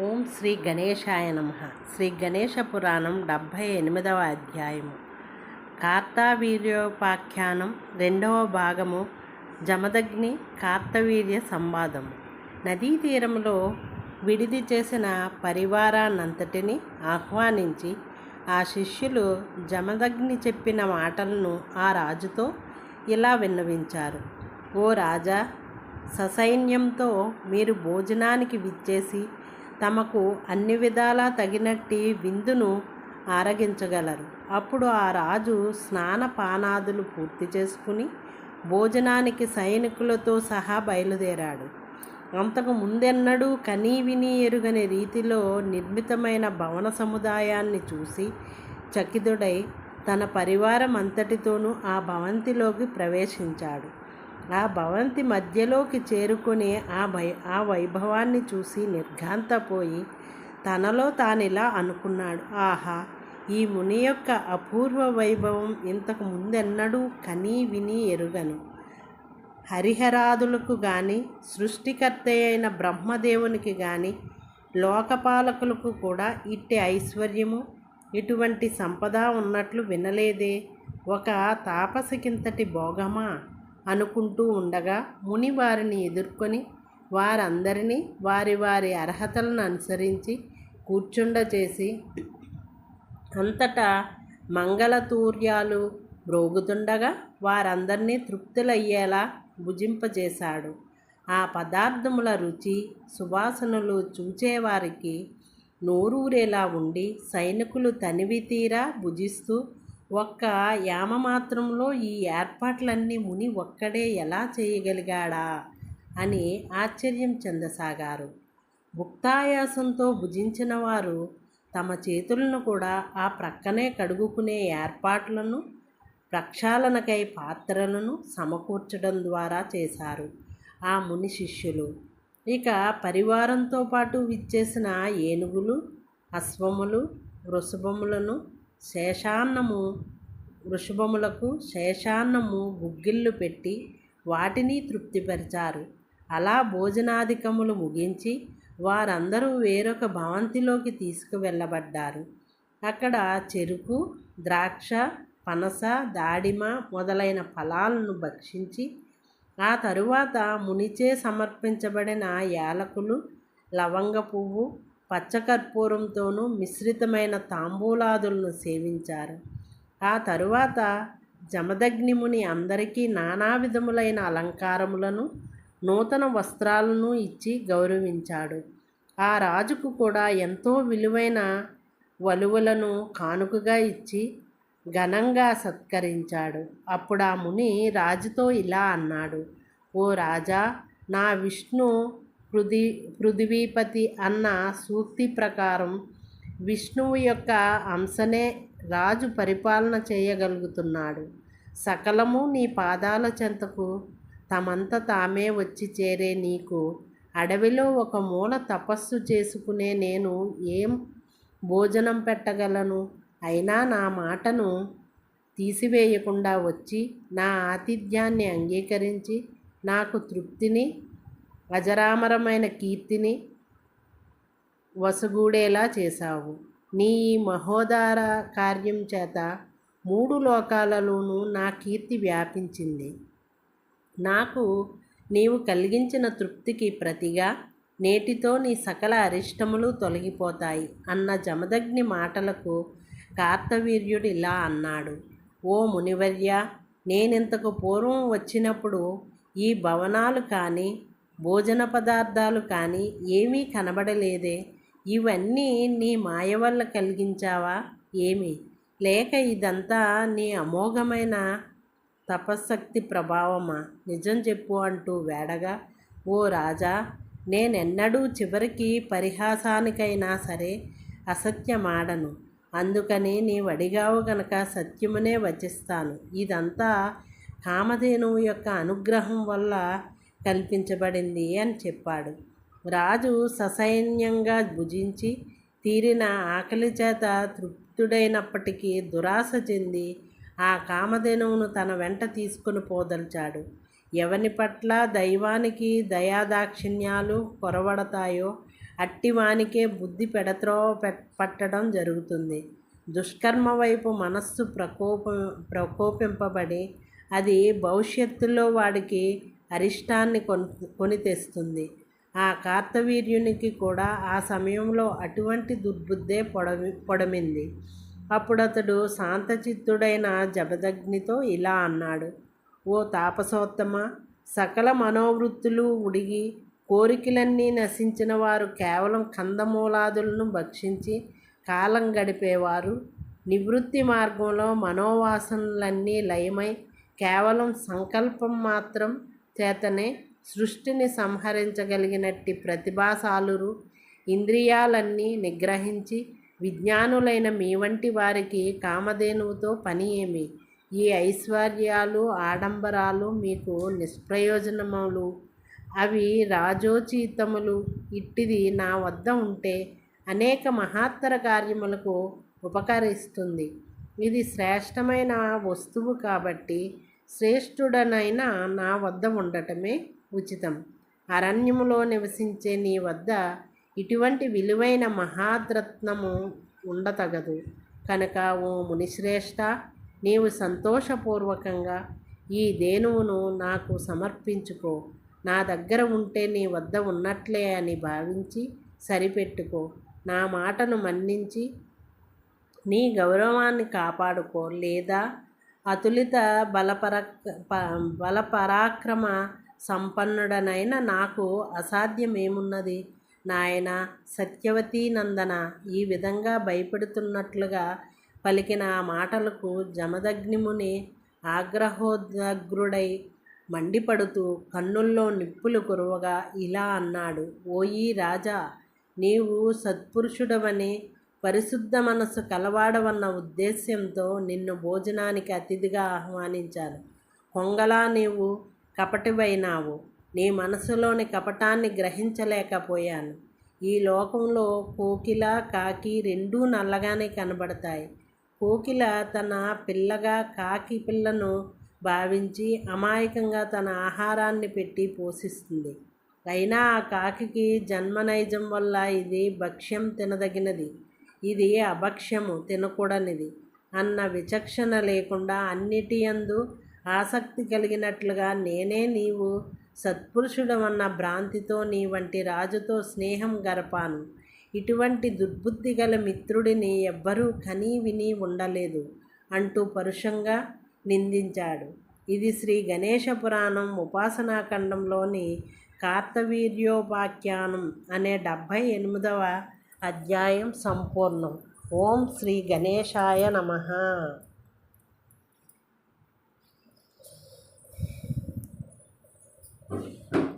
ఓం శ్రీ గణేశాయ నమ. శ్రీ గణేశ పురాణం డెబ్భై ఎనిమిదవ అధ్యాయము. కార్తావీర్యోపాఖ్యానం రెండవ భాగము జమదగ్ని కార్తవీర్య సంవాదము. నదీ తీరంలో విడిది చేసిన పరివారాన్నంతటిని ఆహ్వానించి ఆ శిష్యులు జమదగ్ని చెప్పిన మాటలను ఆ రాజుతో ఇలా విన్నవించారు. ఓ రాజా ససైన్యంతో మీరు భోజనానికి విచ్చేసి తమకు అన్ని విధాలా తగినట్టి విందును ఆరగించగలరు. అప్పుడు ఆ రాజు స్నాన పానాదులు పూర్తి చేసుకుని భోజనానికి సైనికులతో సహా బయలుదేరాడు. అంతకు ముందెన్నడూ కనీ విని ఎరుగని రీతిలో నిర్మితమైన భవన సముదాయాన్ని చూసి చకితుడై తన పరివారం అంతటితోనూ ఆ భవంతిలోకి ప్రవేశించాడు. ఆ భవంతి మధ్యలోకి చేరుకుని ఆ వై ఆ వైభవాన్ని చూసి నిర్ఘాంతపోయి తనలో తానిలా అనుకున్నాడు. ఆహా! ఈ ముని యొక్క అపూర్వ వైభవం ఇంతకు ముందెన్నడూ కనీ విని ఎరుగను. హరిహరాదులకు గాని సృష్టికర్త అయిన బ్రహ్మదేవునికి గాని లోకపాలకులకు కూడా ఇట్టి ఐశ్వర్యము ఇటువంటి సంపద ఉన్నట్లు వినలేదే. ఒక తాపసికింతటి భోగమా? అనుకుంటూ ఉండగా ముని వారిని ఎదుర్కొని వారందరినీ వారి వారి అర్హతలను అనుసరించి కూర్చుండ చేసి అంతటా మంగళతూర్యాలు మ్రోగుతుండగా వారందరినీ తృప్తులయ్యేలా భుజింపజేశాడు. ఆ పదార్థముల రుచి సువాసనలు చూచేవారికి నోరూరేలా ఉండి సైనికులు తనివి తీరా భుజిస్తూ ఒక్క యామ మాత్రంలో ఈ ఏర్పాట్లన్నీ ముని ఒక్కడే ఎలా చేయగలిగాడా అని ఆశ్చర్యం చెందసాగారు. భుక్తాయాసంతో భుజించిన వారు తమ చేతులను కూడా ఆ ప్రక్కనే కడుగుకునే ఏర్పాట్లను ప్రక్షాళనకై పాత్రలను సమకూర్చడం ద్వారా చేశారు ఆ ముని శిష్యులు. ఇక పరివారంతో పాటు విచ్చేసిన ఏనుగులు అశ్వములు వృషభములను శేషాన్నము వృషభములకు శేషాన్నము గుగ్గిళ్ళు పెట్టి వాటిని తృప్తిపరిచారు. అలా భోజనాధికములు ముగించి వారందరూ వేరొక భవంతిలోకి తీసుకువెళ్ళబడ్డారు. అక్కడ చెరుకు ద్రాక్ష పనస దాడిమ మొదలైన ఫలాలను భక్షించి ఆ తరువాత మునిచే సమర్పించబడిన యాలకులు లవంగ పువ్వు పచ్చకర్పూరంతోనూ మిశ్రితమైన తాంబూలాదులను సేవించారు. ఆ తరువాత జమదగ్నిముని అందరికీ నానా విధములైన అలంకారములను నూతన వస్త్రాలను ఇచ్చి గౌరవించాడు. ఆ రాజుకు కూడా ఎంతో విలువైన వలువలను కానుకగా ఇచ్చి ఘనంగా సత్కరించాడు. అప్పుడు ఆ ముని రాజుతో ఇలా అన్నాడు ఓ రాజా నా విష్ణు పృథి పృథివీపతి అన్న సూక్తి ప్రకారం విష్ణువు యొక్క అంశనే రాజు పరిపాలన చేయగలుగుతున్నాడు. సకలము నీ పాదాల చెంతకు తమంత తామే వచ్చి చేరే నీకు అడవిలో ఒక మూల తపస్సు చేసుకునే నేను ఏం భోజనం పెట్టగలను? అయినా నా మాటను తీసివేయకుండా వచ్చి నా ఆతిథ్యాన్ని అంగీకరించి నాకు తృప్తిని అజరామరమైన కీర్తిని వసగూడేలా చేశావు. నీ ఈ మహోదార కార్యం చేత మూడు లోకాలలోనూ నా కీర్తి వ్యాపించింది. నాకు నీవు కలిగించిన తృప్తికి ప్రతిగా నేటితో నీ సకల అరిష్టములు తొలగిపోతాయి అన్న జమదగ్ని మాటలకు కార్తవీర్యుడు ఇలా అన్నాడు. ఓ మునివర్య నేనింతకు పూర్వం వచ్చినప్పుడు ఈ భవనాలు కానీ భోజన పదార్థాలు కానీ ఏమీ కనబడలేదే. ఇవన్నీ నీ మాయ వల్ల కలిగించావా? ఏమి? లేక ఇదంతా నీ అమోఘమైన తపశక్తి ప్రభావమా? నిజం చెప్పు అంటూ వేడగా ఓ రాజా నేనెన్నడూ చివరికి పరిహాసానికైనా సరే అసత్యమాడను. అందుకని నీ వడిగావు గనక సత్యమునే వచిస్తాను. ఇదంతా కామధేనువు యొక్క అనుగ్రహం వల్ల కల్పించబడింది అని చెప్పాడు. రాజు ససైన్యంగా భుజించి తీరిన ఆకలి చేత తృప్తుడైనప్పటికీ దురాశ చెంది ఆ కామధేనువును తన వెంట తీసుకుని పోదల్చాడు. ఎవని పట్ల దైవానికి దయాదాక్షిణ్యాలు కొరవడతాయో అట్టివానికే బుద్ధి పెడత్రో పట్టడం జరుగుతుంది. దుష్కర్మ వైపు మనస్సు ప్రకోప ప్రకోపింపబడి అది భవిష్యత్తులో వాడికి అరిష్టాన్ని కొని కొని తెస్తుంది ఆ కార్తవీర్యునికి కూడా ఆ సమయంలో అటువంటి దుర్బుద్ధే పొడవి పొడమింది. అప్పుడు అతడు శాంతచిత్తుడైన జబదగ్నితో ఇలా అన్నాడు ఓ తాపసోత్తమ! సకల మనోవృత్తులు ఉడిగి కోరికలన్నీ నశించిన వారు కేవలం కందమూలాదులను భక్షించి కాలం గడిపేవారు. నివృత్తి మార్గంలో మనోవాసనలన్నీ లయమై కేవలం సంకల్పం మాత్రం చేతనే సృష్టిని సంహరించగలిగినట్టి ప్రతిభాశాలురు ఇంద్రియాలన్నీ నిగ్రహించి విజ్ఞానులైన మీ వంటి వారికి కామధేనువుతో పని ఏమి? ఈ ఐశ్వర్యాలు ఆడంబరాలు మీకు నిష్ప్రయోజనములు. అవి రాజోచితములు. ఇట్టిది నా వద్ద ఉంటే అనేక మహత్తర కార్యములకు ఉపకరిస్తుంది. ఇది శ్రేష్టమైన వస్తువు కాబట్టి శ్రేష్ఠుడనైనా నా వద్ద ఉండటమే ఉచితం. అరణ్యములో నివసించే నీ వద్ద ఇటువంటి విలువైన మహాద్రత్నము ఉండతగదు. కనుక ఓ మునిశ్రేష్ఠ నీవు సంతోషపూర్వకంగా ఈ దేనువును నాకు సమర్పించుకో. నా దగ్గర ఉంటే నీ వద్ద ఉన్నట్లే అని భావించి సరిపెట్టుకో. నా మాటను మన్నించి నీ గౌరవాన్ని కాపాడుకో. లేదా అతులిత బలపరక్ బలపరాక్రమ సంపన్నుడనైన నాకు అసాధ్యమేమున్నది? నాయన సత్యవతీ నందన ఈ విధంగా భయపెడుతున్నట్లుగా పలికిన ఆ మాటలకు జమదగ్నిముని ఆగ్రహోదగ్రుడై మండిపడుతూ కన్నుల్లో నిప్పులు కురవగా ఇలా అన్నాడు. ఓయి రాజా నీవు సత్పురుషుడవని పరిశుద్ధ మనసు కలవాడవన్న ఉద్దేశ్యంతో నిన్ను భోజనానికి అతిథిగా ఆహ్వానించాను. కొంగలా నీవు కపటివైనావు. నీ మనసులోని కపటాన్ని గ్రహించలేకపోయాను. ఈ లోకంలో కోకిల కాకి రెండూ నల్లగానే కనబడతాయి. కోకిల తన పిల్లగా కాకి పిల్లను భావించి అమాయకంగా తన ఆహారాన్ని పెట్టి పోషిస్తుంది. అయినా ఆ కాకి జన్మనైజం వల్ల ఇది భక్ష్యం తినదగినది. ఇది అభక్ష్యము? తినకూడనిది. అన్న విచక్షణ లేకుండా అన్నిటి అందు ఆసక్తి కలిగినట్లుగా నేనే నీవు సత్పురుషుడమన్న భ్రాంతితో నీ వంటి రాజుతో స్నేహం గరపాను. ఇటువంటి దుర్బుద్ధి గల మిత్రుడిని ఎవ్వరూ కనీ విని ఉండలేదు అంటూ పరుషంగా నిందించాడు. ఇది శ్రీ గణేష పురాణం ఉపాసనాఖండంలోని కార్తవీర్యోపాఖ్యానం అనే డెబ్భై ఎనిమిదవ అధ్యాయం సంపూర్ణం. ఓం శ్రీ గణేశాయ నమ.